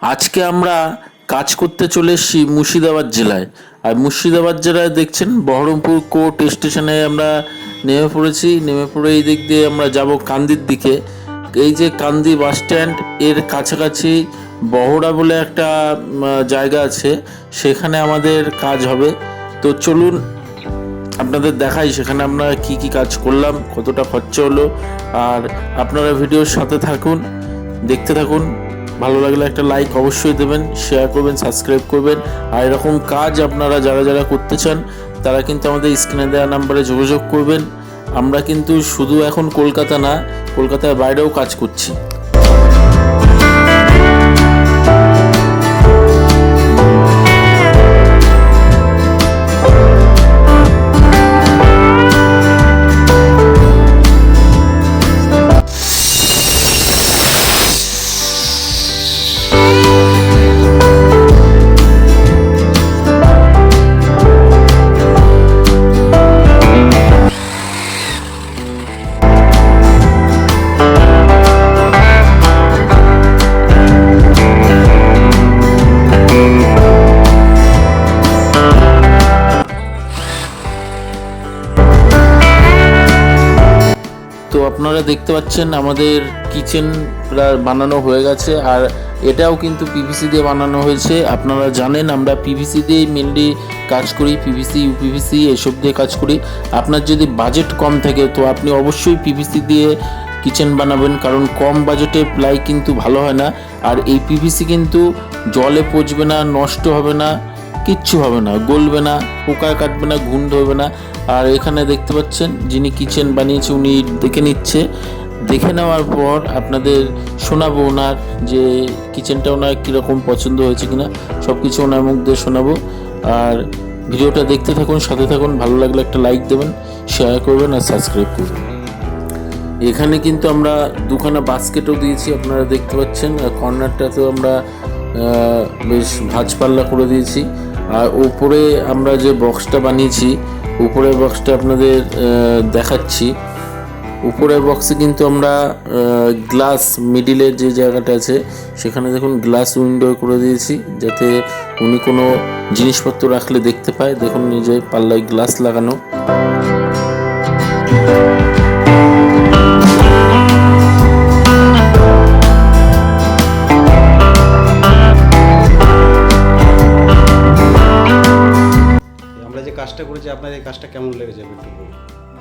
আজকে আমরা কাজ করতে চলে এসেছি মুর্শিদাবাদ জেলায়। আর মুর্শিদাবাদ জেলায় দেখছেন বহরমপুর কোর্ট স্টেশনে আমরা নেমে পড়েছি। নেমে পড়ে এই দিক দিয়ে আমরা যাব কান্দির দিকে। এই যে কান্দি বাস স্ট্যান্ড, এর কাছাকাছি বহরা বলে একটা জায়গা আছে। সেখানে আমাদের কাজ হবে। তো চলুন আপনাদের দেখাই সেখানে আমরা কি কি কাজ করলাম, কতটা খরচা হলো। আর আপনারা ভিডিওর সাথে থাকুন, দেখতে থাকুন। ভালো লাগলে একটা লাইক অবশ্যই দেবেন শেয়ার করবেন সাবস্ক্রাইব করবেন। আর এরকম কাজ আপনারা যারা যারা করতে চান, তারা কিন্তু আমাদের স্ক্রিনে দেওয়া নাম্বারে যোগাযোগ করবেন। আমরা কিন্তু শুধু এখন কলকাতা না, কলকাতার বাইরেও কাজ করছি। আপনারা দেখতে পাচ্ছেন আমাদের কিচেন বানানো হয়ে গেছে, আর এটাও কিন্তু পিভিসি দিয়ে বানানো হয়েছে। আপনারা জানেন, আমরা পিভিসি দিয়ে মেনলি কাজ করি পিভিসি ইউপিভিসি এসব দিয়ে কাজ করি। আপনার যদি বাজেট কম থাকে, তো আপনি অবশ্যই পিভিসি দিয়ে কিচেন বানাবেন, কারণ কম বাজেটে প্লাই কিন্তু ভালো হয় না। আর এই পিভিসি কিন্তু জলে পচবে না, নষ্ট হবে না। কিচ্ছু হবে না, গলবে না, পোকায় কাটবে না, ঘুণ ধরবে না। আর এখানে দেখতে পাচ্ছেন যিনি কিচেন বানিয়েছে, উনি দেখে নিচ্ছে। দেখে নেওয়ার পর আপনাদের শোনাবো ওনার যে কিচেনটা ওনার কীরকম পছন্দ হয়েছে কিনা। সব কিছু ওনার মুখ দিয়ে শোনাবো। আর ভিডিওটা দেখতে থাকুন, সাথে থাকুন, ভালো লাগলে একটা লাইক দেবেন শেয়ার করবেন আর সাবস্ক্রাইব করবেন। এখানে কিন্তু আমরা দুখানা বাস্কেটও দিয়েছি, আপনারা দেখতে পাচ্ছেন। আর কর্নারটাতেও আমরা বেশ ভাঁজ পাল্লা করে দিয়েছি। আর উপরে আমরা যে বক্সটা বানিয়েছি, উপরের বক্সটা আপনাদের দেখাচ্ছি। উপরের বক্সে কিন্তু আমরা গ্লাস মিডিলের যে জায়গাটা আছে, সেখানে দেখুন গ্লাস উইন্ডো করে দিয়েছি, যাতে উনি কোনো জিনিসপত্র রাখলে দেখতে পায়। দেখুন নিজে পাল্লায় গ্লাস লাগানো। কাজটা করেছি আপনার এই কাজটা কেমন লেগেছে একটু বলুন।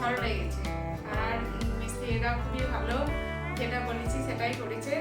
ভালো লেগেছে। আর মিস্ত্রিরা খুবই ভালো, যেটা বলেছি সেটাই করেছে।